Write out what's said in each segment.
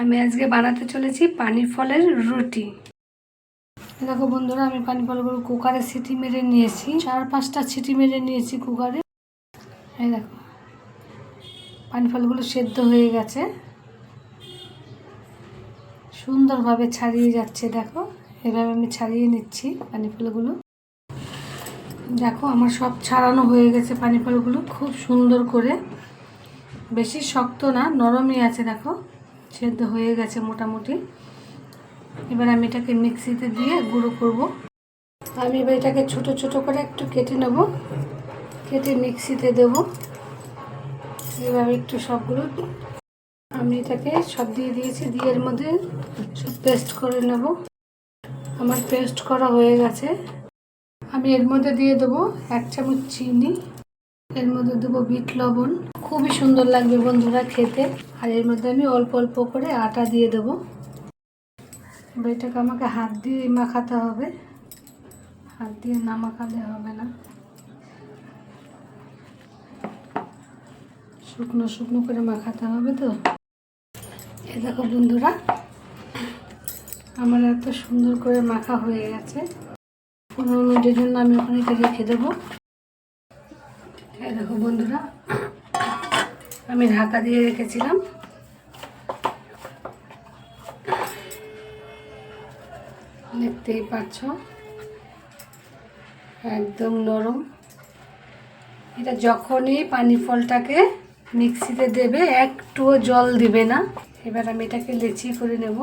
আমি আজকে বানাতে চলেছি পানির ফলের রুটি। দেখো বন্ধুরা, আমি পানি ফলগুলো কুকারে সিটি মেরে নিয়েছি। চার পাঁচটা সিটি মেরে নিয়েছি কুকারে। এই দেখো পানি ফলগুলো সেদ্ধ হয়ে গেছে। সুন্দরভাবে ছাড়িয়ে যাচ্ছে, দেখো। এভাবে আমি ছাড়িয়ে নিচ্ছি পানি ফলগুলো। দেখো, আমার সব ছাড়ানো হয়ে গেছে পানি ফলগুলো। খুব সুন্দর করে। বেশি শক্ত না, নরমই আছে, দেখো। সেদ্ধ হয়ে গেছে মোটামুটি। এবার আমি এটাকে মিক্সিতে দিয়ে গুঁড়ো করব। আমি এবার এটাকে ছোট ছোট করে একটু কেটে নেব। কেটে মিক্সিতে দেব। এভাবে একটু সবগুলো আমি এটাকে সব দিয়ে দিয়েছি। দিয়ে এর মধ্যে সব পেস্ট করে নেব। আমার পেস্ট করা হয়ে গেছে। আমি এর মধ্যে দিয়ে দেবো এক চামচ চিনি। এর মধ্যে দেবো বিট লবণ। খুবই সুন্দর লাগবে বন্ধুরা খেতে। আর এর মধ্যে আমি অল্প অল্প করে আটা দিয়ে দেবো। এটাকে আমাকে হাত দিয়ে মাখাতে হবে। হাত দিয়ে না মাখালে হবে না। শুকনো শুকনো করে মাখাতে হবে তো। এ দেখো বন্ধুরা, আমার এত সুন্দর করে মাখা হয়ে গেছে। পনেরো মিনিটের জন্য আমি ওখানে রেখে দেবো। দেখো বন্ধুরা আমি ঢাকা দিয়ে রেখেছিলাম। দেখতেই পাচ্ছ। একদম নরম। এটা যখনই পানি ফলটাকে মিক্সিতে দেবে, একটুও জল দিবে না। এবার আমি এটাকে লেচি করে নেব।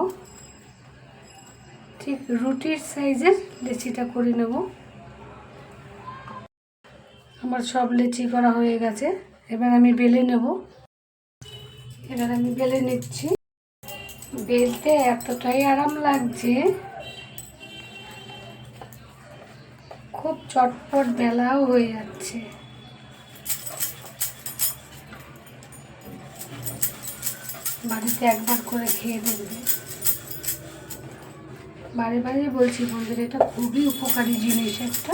ঠিক রুটির সাইজের লেচিটা করে নেব। আমার সব লেচি করা হয়ে গেছে। এবার আমি বেলে নেব। এবার আমি বেলে নিচ্ছি। বেলতে এতটাই আরাম লাগছে। খুব চটপট বেলাও হয়ে যাচ্ছে। বাড়িতে একবার করে খেয়ে দেখবে। বারে বারে বলছি বন্ধুরা, এটা খুবই উপকারী জিনিস একটা।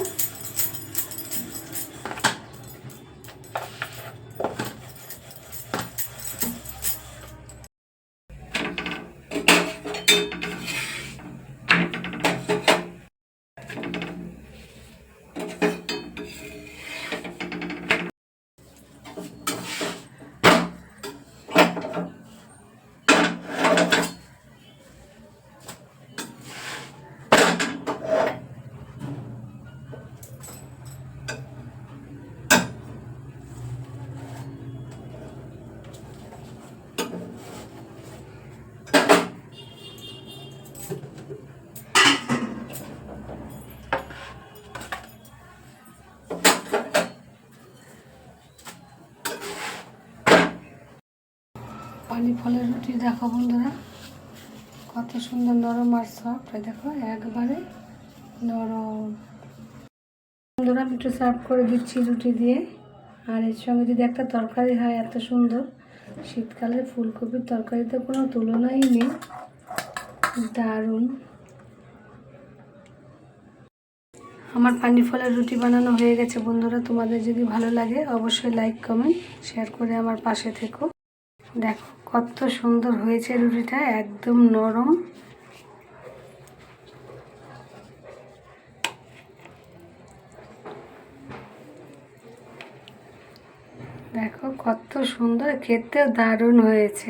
পানি ফলের রুটি দেখো বন্ধুরা, কত সুন্দর নরম আর সফট দেখো, একবারে নরম। বন্ধুরা, আমি একটু সার্ভ করে দিচ্ছি রুটি দিয়ে। আর এর সঙ্গে যদি একটা তরকারি হয়, এত সুন্দর। শীতকালে ফুলকপির তরকারিতে কোনো তুলনাই নেই। দারুণ। আমার পানি ফলের রুটি বানানো হয়ে গেছে বন্ধুরা, তোমাদের যদি ভালো লাগে অবশ্যই লাইক কমেন্ট শেয়ার করে আমার পাশে থেকো। দেখো। কত সুন্দর হয়েছে রুটিটা একদম নরম। দেখো কত সুন্দর খেতেও দারুণ হয়েছে।